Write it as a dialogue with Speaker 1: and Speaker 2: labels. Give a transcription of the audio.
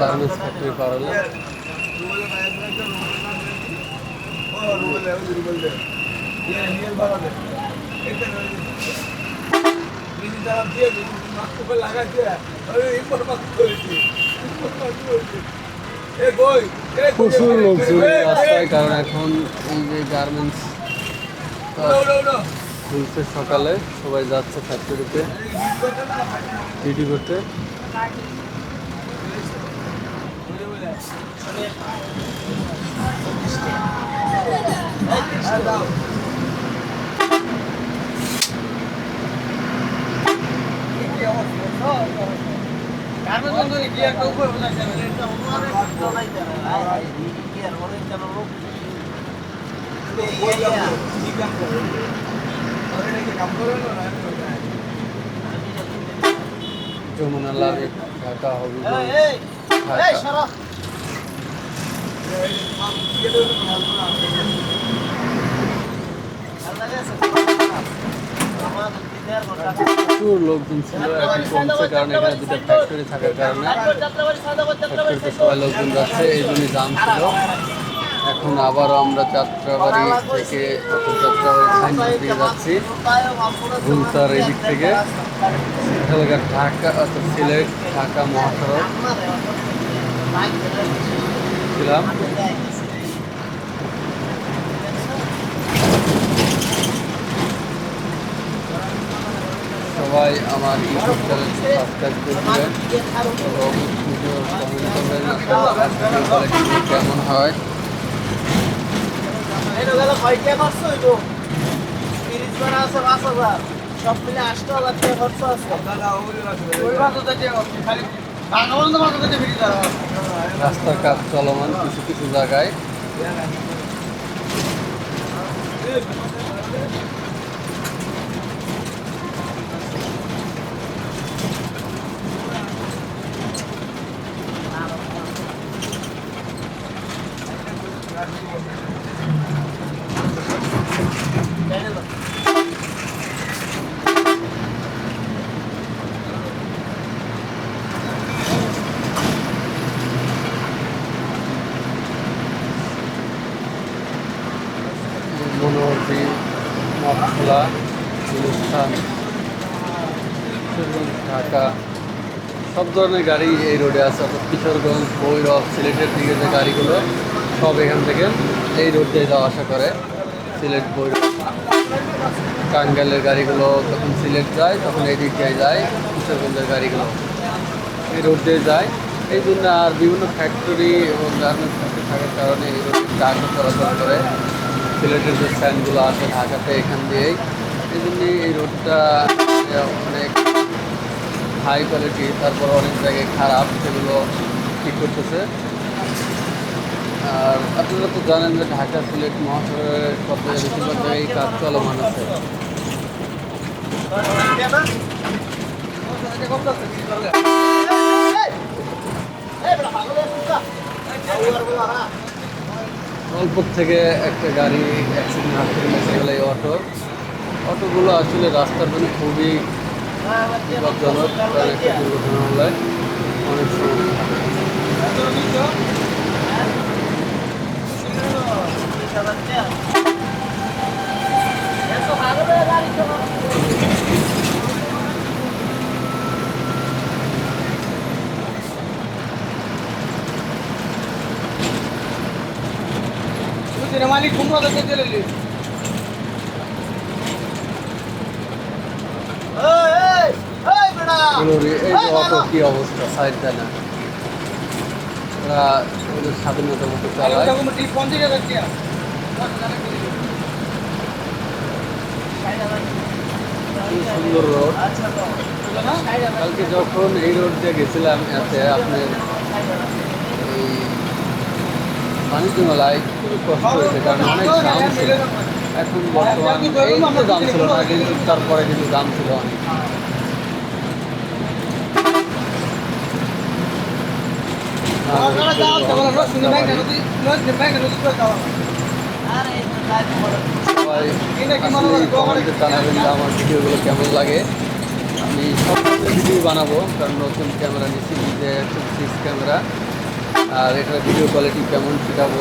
Speaker 1: Garments factory পার প্রচুর লোকজন রাস্তায় কারণ এখন এই যে গার্মেন্টস খুলছে সকালে সবাই যাচ্ছে ফ্যাক্টরিতে ডিউটি করতে। যমুনা লাগে ঢাকা ঢাকা প্রচুর লোকজন ছিল এখন কমছে, কারণ এখানে দুটো ফ্যাক্টরি থাকার কারণে। ফ্যাক্টরিতে সবাই লোকজন যাচ্ছে, এই জন্যই জাম ছিল। এখন আবারও আমরা যাত্রাবাড়ি থেকে যাত্রাবাড়ি সাইনবোর্ড দিয়ে যাচ্ছি। ভুলতার এদিক থেকে। ঢাকা সিলেট, ঢাকা, মহাসড়ক। ছিলাম সবাই আমার ইউটিউব চ্যানেল সাবস্ক্রাইব করবেন এবং ভিডিও কমেন্ট করবেন। ভিডিও কেমন হয়?
Speaker 2: সব মিলে হাজার টাকা খরচ আছে।
Speaker 1: রাস্তার কাজ চলমান কিছু কিছু জায়গায়। মঠখোলা অনুষ্ঠান ঢাকা, সব ধরনের গাড়ি এই রোডে আছে, অর্থাৎ কিশোরগঞ্জ, ভৈরব, সিলেটের দিকে যে গাড়িগুলো, সব এখান থেকে এই রোড দিয়ে যাওয়া আসা করে। সিলেট, ভৈরব, টাঙ্গাইলের গাড়িগুলো যখন সিলেট যায়, তখন এই দিক দিয়ে যায় কিশোরগঞ্জের গাড়িগুলো। এই রোড দিয়ে যায়। এই জন্য আর বিভিন্ন ফ্যাক্টরি এবং গার্মেন্টস থাকার কারণে এই রোডে চলাচল করে। সিলেটের যে স্ট্যান্ডগুলো আছে ঢাকাতে এখান দিয়েই, এই জন্যই এই রোডটা অনেক হাই কোয়ালিটি তারপর অনেক জায়গায় খারাপ, সেগুলো ঠিক করতেছে। আর আপনারা তো জানেন যে ঢাকা, সিলেট মহাসড়কের সব বেশিরভাগ জায়গায় কাজ চলমান আছে। অল্প থেকে একটা গাড়ি অ্যাক্সিডেন্ট হাত থেকে গেলে এই অটো অটোগুলো আসলে রাস্তার জন্য খুবই বিপজ্জনক কারণ একটা দুর্ঘটনা হলে অনেক সমস্যা
Speaker 2: এলি
Speaker 1: এগুলোর এই যে কি অবস্থা সাইড দেয় না। ওরা ওদের স্বাধীনতার মতো চালায়। কি সুন্দর রোড। কালকে যখন এই রোড দিয়ে গেছিলাম এতে আপনার এই বাণিজ্য মেলায় খুবই কষ্ট হয়েছে কারণ অনেক দাম ছিল। এখন বর্তমান এই তো দাম ছিল না কিন্তু তারপরে কিন্তু দাম ছিল অনেক। সবাই আসলে জানাবেন আমার ভিডিওগুলো কেমন লাগে। আমি সব ভিডিও বানাবো কারণ নতুন ক্যামেরা নিচ্ছি যে সিক্স ক্যামেরা। আর এটার ভিডিও কোয়ালিটি কেমন সেটা বল